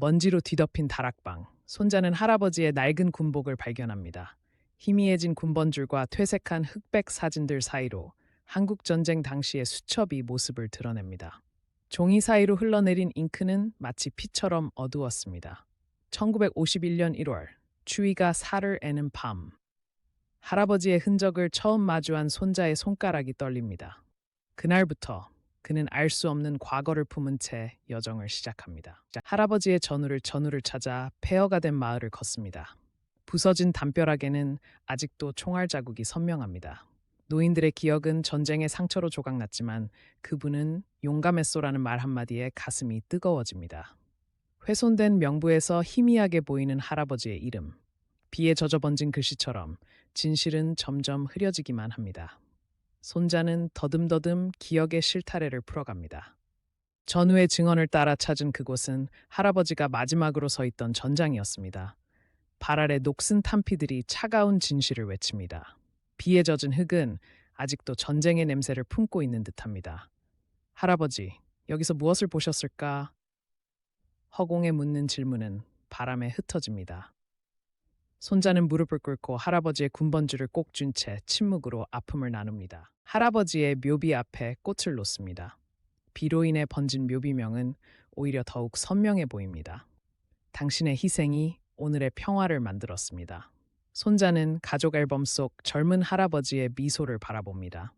먼지로 뒤덮인 다락방. 손자는 할아버지의 낡은 군복을 발견합니다. 희미해진 군번줄과 퇴색한 흑백 사진들 사이로 한국 전쟁 당시의 수첩이 모습을 드러냅니다. 종이 사이로 흘러내린 잉크는 마치 피처럼 어두웠습니다. 1951년 1월 추위가 살을 애는 밤 할아버지의 흔적을 처음 마주한 손자의 손가락이 떨립니다. 그날부터 그는 알 수 없는 과거를 품은 채 여정을 시작합니다. 할아버지의 전우를 전우를 찾아 폐허가 된 마을을 걷습니다. 부서진 담벼락에는 아직도 총알 자국이 선명합니다. 노인들의 기억은 전쟁의 상처로 조각났지만 그분은 용감했소라는 말 한마디에 가슴이 뜨거워집니다. 훼손된 명부에서 희미하게 보이는 할아버지의 이름. 비에 젖어 번진 글씨처럼 진실은 점점 흐려지기만 합니다. 손자는 더듬더듬 기억의 실타래를 풀어갑니다. 전후의 증언을 따라 찾은 그곳은 할아버지가 마지막으로 서 있던 전장이었습니다. 발 아래 녹슨 탄피들이 차가운 진실을 외칩니다. 비에 젖은 흙은 아직도 전쟁의 냄새를 품고 있는 듯합니다. 할아버지, 여기서 무엇을 보셨을까? 허공에 묻는 질문은 바람에 흩어집니다. 손자는 무릎을 꿇고 할아버지의 군번줄을 꼭쥔채 침묵으로 아픔을 나눕니다. 할아버지의 묘비 앞에 꽃을 놓습니다. 비로 인해 번진 묘비명은 오히려 더욱 선명해 보입니다. 당신의 희생이 오늘의 평화를 만들었습니다. 손자는 가족 앨범 속 젊은 할아버지의 미소를 바라봅니다.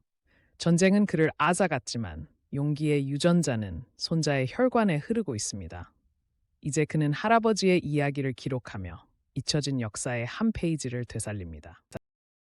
전쟁은 그를 앗아갔지만 용기의 유전자는 손자의 혈관에 흐르고 있습니다. 이제 그는 할아버지의 이야기를 기록하며 잊혀진 역사의 한 페이지를 되살립니다.